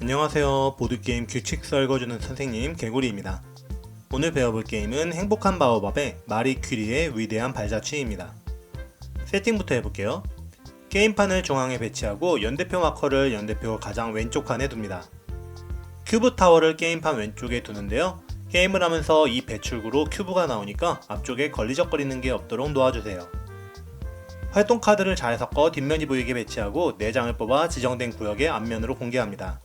안녕하세요. 보드게임 규칙 설거주는 선생님 개구리입니다. 오늘 배워볼 게임은 행복한 바오밥의 마리 퀴리의 위대한 발자취입니다. 세팅부터 해볼게요. 게임판을 중앙에 배치하고 연대표 마커를 연대표 가장 왼쪽 칸에 둡니다. 큐브 타워를 게임판 왼쪽에 두는데요. 게임을 하면서 이 배출구로 큐브가 나오니까 앞쪽에 걸리적거리는 게 없도록 놓아주세요. 활동 카드를 잘 섞어 뒷면이 보이게 배치하고 4장을 뽑아 지정된 구역의 앞면으로 공개합니다.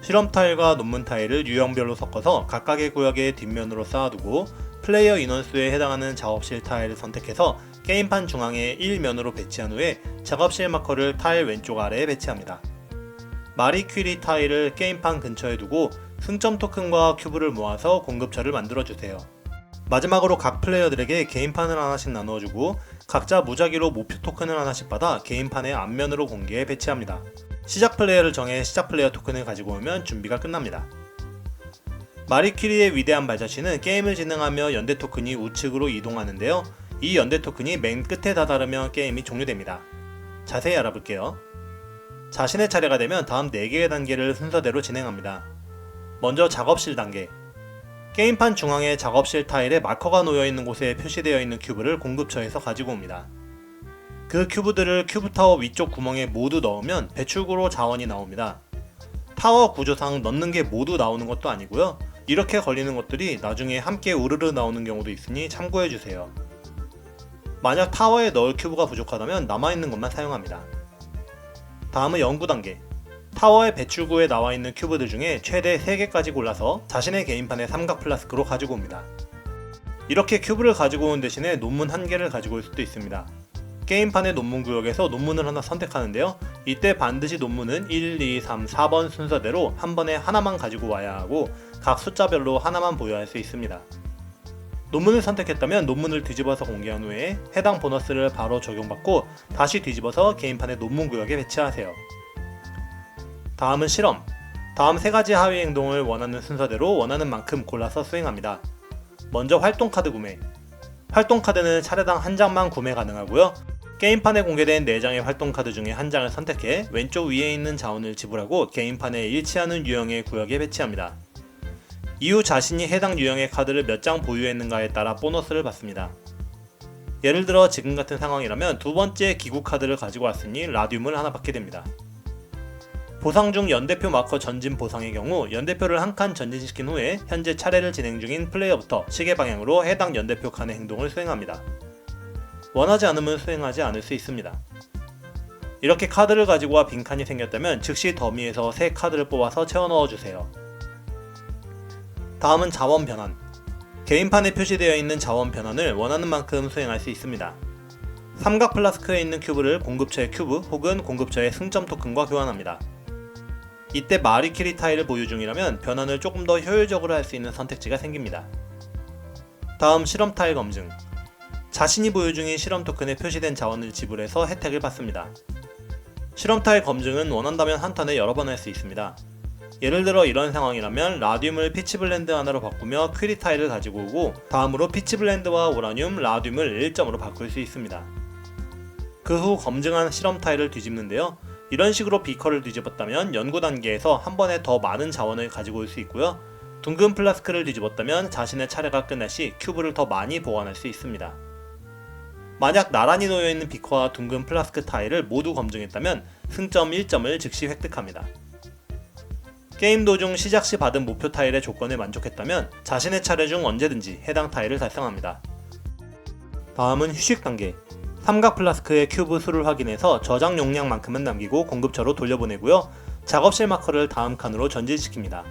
실험 타일과 논문 타일을 유형별로 섞어서 각각의 구역의 뒷면으로 쌓아두고 플레이어 인원수에 해당하는 작업실 타일을 선택해서 게임판 중앙에 1면으로 배치한 후에 작업실 마커를 타일 왼쪽 아래에 배치합니다. 마리 퀴리 타일을 게임판 근처에 두고 승점 토큰과 큐브를 모아서 공급처를 만들어주세요. 마지막으로 각 플레이어들에게 게임판을 하나씩 나누어주고 각자 무작위로 목표 토큰을 하나씩 받아 게임판의 앞면으로 공개해 배치합니다. 시작 플레이어를 정해 시작 플레이어 토큰을 가지고 오면 준비가 끝납니다. 마리퀴리의 위대한 발자취는 게임을 진행하며 연대 토큰이 우측으로 이동하는데요. 이 연대 토큰이 맨 끝에 다다르면 게임이 종료됩니다. 자세히 알아볼게요. 자신의 차례가 되면 다음 4개의 단계를 순서대로 진행합니다. 먼저 작업실 단계. 게임판 중앙에 작업실 타일에 마커가 놓여 있는 곳에 표시되어 있는 큐브를 공급처에서 가지고 옵니다. 그 큐브들을 큐브 타워 위쪽 구멍에 모두 넣으면 배출구로 자원이 나옵니다. 타워 구조상 넣는 게 모두 나오는 것도 아니고요. 이렇게 걸리는 것들이 나중에 함께 우르르 나오는 경우도 있으니 참고해 주세요. 만약 타워에 넣을 큐브가 부족하다면 남아있는 것만 사용합니다. 다음은 연구 단계. 타워의 배출구에 나와 있는 큐브들 중에 최대 3개까지 골라서 자신의 게임판에 삼각 플라스크로 가지고 옵니다. 이렇게 큐브를 가지고 온 대신에 논문 한 개를 가지고 올 수도 있습니다. 게임판의 논문 구역에서 논문을 하나 선택하는데요. 이때 반드시 논문은 1, 2, 3, 4번 순서대로 한 번에 하나만 가지고 와야 하고 각 숫자별로 하나만 보유할 수 있습니다. 논문을 선택했다면 논문을 뒤집어서 공개한 후에 해당 보너스를 바로 적용받고 다시 뒤집어서 게임판의 논문 구역에 배치하세요. 다음은 실험. 다음 세 가지 하위 행동을 원하는 순서대로 원하는 만큼 골라서 수행합니다. 먼저 활동 카드 구매. 활동 카드는 차례당 한 장만 구매 가능하고요. 게임판에 공개된 4장의 활동 카드 중에 한 장을 선택해 왼쪽 위에 있는 자원을 지불하고 게임판에 일치하는 유형의 구역에 배치합니다. 이후 자신이 해당 유형의 카드를 몇 장 보유했는가에 따라 보너스를 받습니다. 예를 들어 지금 같은 상황이라면 두 번째 기구 카드를 가지고 왔으니 라듐을 하나 받게 됩니다. 보상 중 연대표 마커 전진 보상의 경우 연대표를 한 칸 전진시킨 후에 현재 차례를 진행 중인 플레이어부터 시계 방향으로 해당 연대표 칸의 행동을 수행합니다. 원하지 않으면 수행하지 않을 수 있습니다. 이렇게 카드를 가지고 와 빈칸이 생겼다면 즉시 더미에서 새 카드를 뽑아서 채워 넣어주세요. 다음은 자원 변환. 게임판에 표시되어 있는 자원 변환을 원하는 만큼 수행할 수 있습니다. 삼각 플라스크에 있는 큐브를 공급처의 큐브 혹은 공급처의 승점 토큰과 교환합니다. 이때 마리키리 타일을 보유 중이라면 변환을 조금 더 효율적으로 할 수 있는 선택지가 생깁니다. 다음 실험 타일 검증. 자신이 보유 중인 실험 토큰에 표시된 자원을 지불해서 혜택을 받습니다. 실험 타일 검증은 원한다면 한 턴에 여러 번 할 수 있습니다. 예를 들어 이런 상황이라면 라듐을 피치 블렌드 하나로 바꾸며 퀴리 타일을 가지고 오고 다음으로 피치 블렌드와 오라늄, 라듐을 1점으로 바꿀 수 있습니다. 그 후 검증한 실험 타일을 뒤집는데요. 이런 식으로 비커를 뒤집었다면 연구 단계에서 한 번에 더 많은 자원을 가지고 올 수 있고요. 둥근 플라스크를 뒤집었다면 자신의 차례가 끝날 시 큐브를 더 많이 보관할 수 있습니다. 만약 나란히 놓여 있는 비커와 둥근 플라스크 타일을 모두 검증했다면 승점 1점을 즉시 획득합니다. 게임 도중 시작 시 받은 목표 타일의 조건에 만족했다면 자신의 차례 중 언제든지 해당 타일을 달성합니다. 다음은 휴식 단계. 삼각 플라스크의 큐브 수를 확인해서 저장 용량만큼은 남기고 공급처로 돌려보내고요. 작업실 마커를 다음 칸으로 전진시킵니다.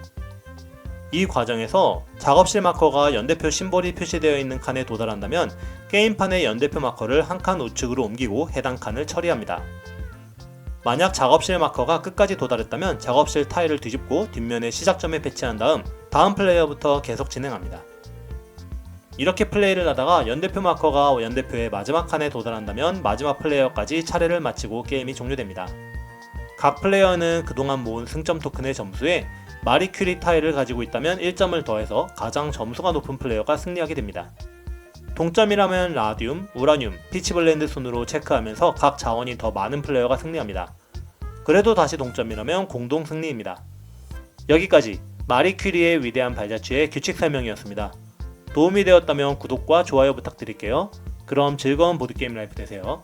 이 과정에서 작업실 마커가 연대표 심볼이 표시되어 있는 칸에 도달한다면 게임판의 연대표 마커를 한 칸 우측으로 옮기고 해당 칸을 처리합니다. 만약 작업실 마커가 끝까지 도달했다면 작업실 타일을 뒤집고 뒷면에 시작점에 배치한 다음 다음 플레이어부터 계속 진행합니다. 이렇게 플레이를 하다가 연대표 마커가 연대표의 마지막 칸에 도달한다면 마지막 플레이어까지 차례를 마치고 게임이 종료됩니다. 각 플레이어는 그동안 모은 승점 토큰의 점수에 마리큐리 타일을 가지고 있다면 1점을 더해서 가장 점수가 높은 플레이어가 승리하게 됩니다. 동점이라면 라듐, 우라늄, 피치블렌드 순으로 체크하면서 각 자원이 더 많은 플레이어가 승리합니다. 그래도 다시 동점이라면 공동 승리입니다. 여기까지 마리 퀴리의 위대한 발자취의 규칙 설명이었습니다. 도움이 되었다면 구독과 좋아요 부탁드릴게요. 그럼 즐거운 보드게임 라이프 되세요.